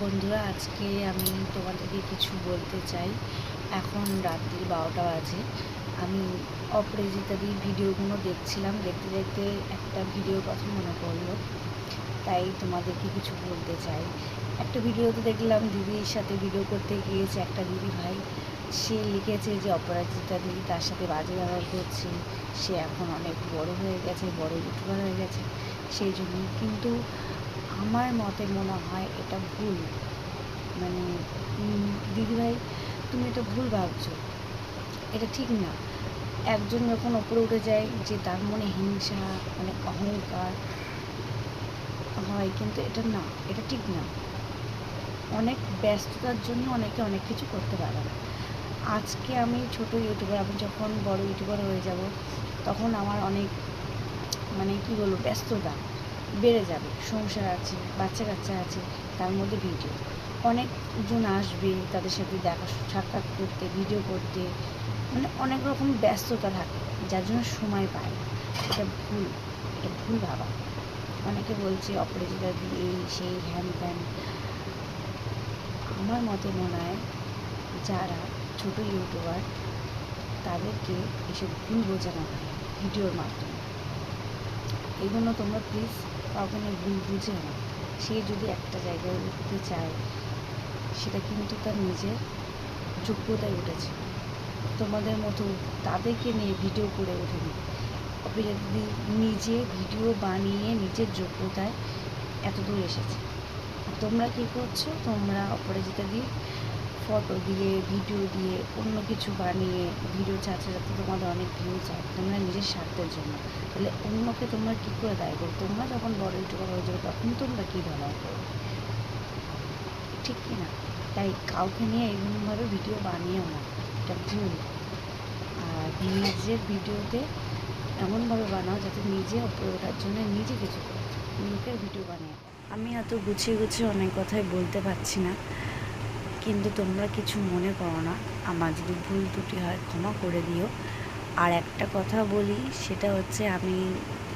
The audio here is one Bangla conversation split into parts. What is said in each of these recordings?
বন্ধুরা, আজকে আমি তোমাদেরকে কিছু বলতে চাই। এখন রাত্রি বারোটা বাজে। আমি অপরাজিতাদির ভিডিওগুলো দেখছিলাম, দেখতে দেখতে একটা ভিডিওর কথা মনে পড়ল। তাই তোমাদেরকে কিছু বলতে চাই। একটা ভিডিওতে দেখলাম দিদির সাথে ভিডিও করতে গিয়েছে একটা দিদি ভাই। সে লিখেছে যে, অপরাজিতা দিদি তার সাথে বাজে ব্যবহার করছে। সে এখন অনেক বড় হয়ে গেছে, বড় ইউটিউবার হয়ে গেছে। সেই জন্য কিন্তু আমার মতে মনে হয় এটা ভুল। মানে দিদিভাই, তুমি এটা ভুল ভাবছ। এটা ঠিক না। একজন যখন ওপরে উঠে যায় যে তার মনে হিংসা মানে অহংকার হয়, কিন্তু এটা না, এটা ঠিক না। অনেক ব্যস্ততার জন্য অনেকে অনেক কিছু করতে পারে না। আজকে আমি ছোট ইউটিউবার, আমি যখন বড় ইউটিউবার হয়ে যাব, তখন আমার অনেক মানে কি বলব, ব্যস্ততা। বেড়ে যাবে, সংসার আছে, বাচ্চা কাচ্চা আছে, তার মধ্যে ভিডিও অনেকজন আসবে তাদের সাথে দেখা, সাক্ষাৎ করতে ভিডিও করতে। মানে অনেক রকম ব্যস্ততা থাকে, যার জন্য সময় পায় এটা ভুল এটা ভুল ভাবা। অনেকে বলছে, অপরাজিতা দি এই, সেই, হ্যান ত্যান। আমার মতে মনে হয়, যারা ছোট ইউটিউবার তাদেরকে এসব ভুল বোঝানো হয় ভিডিওর মাধ্যমে। এগুলো তোমরা প্লিজ কাউকে বুঝে না। সে যদি একটা জায়গায় উঠতে চায়, সেটা কিন্তু তার নিজের যোগ্যতায় উঠেছে। তোমাদের মতো তাদেরকে নিয়ে ভিডিও করে ওঠেনি। অপরাজিতা দি নিজে ভিডিও বানিয়ে নিজের যোগ্যতায় এত দূর এসেছে তোমরা কী করছ? তোমরা অপরাজিতা দিয়ে ফটো দিয়ে ভিডিও দিয়ে, অন্য কিছু বানিয়ে ভিডিও চাচ্ছে যাতে তোমাদের অনেক ভিউ চায় তোমরা নিজের স্বার্থের জন্য। তাহলে অন্যকে তোমরা কী করে দায় করো তোমরা যখন বড় ইউটিউবার হয়ে যাবে, তখন তোমরা কী ব্যবহার করবে? ঠিক কি না? তাই কাউকে নিয়ে এরকমভাবে ভিডিও বানিয়েও না। এটা ভুল। আর নিজের ভিডিওতে এমনভাবে বানাও যাতে নিজে ওপরে ওঠার জন্য নিজে কিছু করো। লোকের ভিডিও বানিয়ে আমি এত গুছিয়ে গুছিয়ে অনেক কথাই বলতে পারছি না। কিন্তু তোমরা কিছু মনে করো না। আমার যদি ভুল ত্রুটি হয় ক্ষমা করে দিও। আর একটা কথা বলি, সেটা হচ্ছে আমি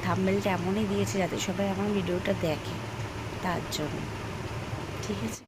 থাম্বেলটা এমনই দিয়েছি যাতে সবাই আমার ভিডিওটা দেখে, তার জন্য। ঠিক আছে?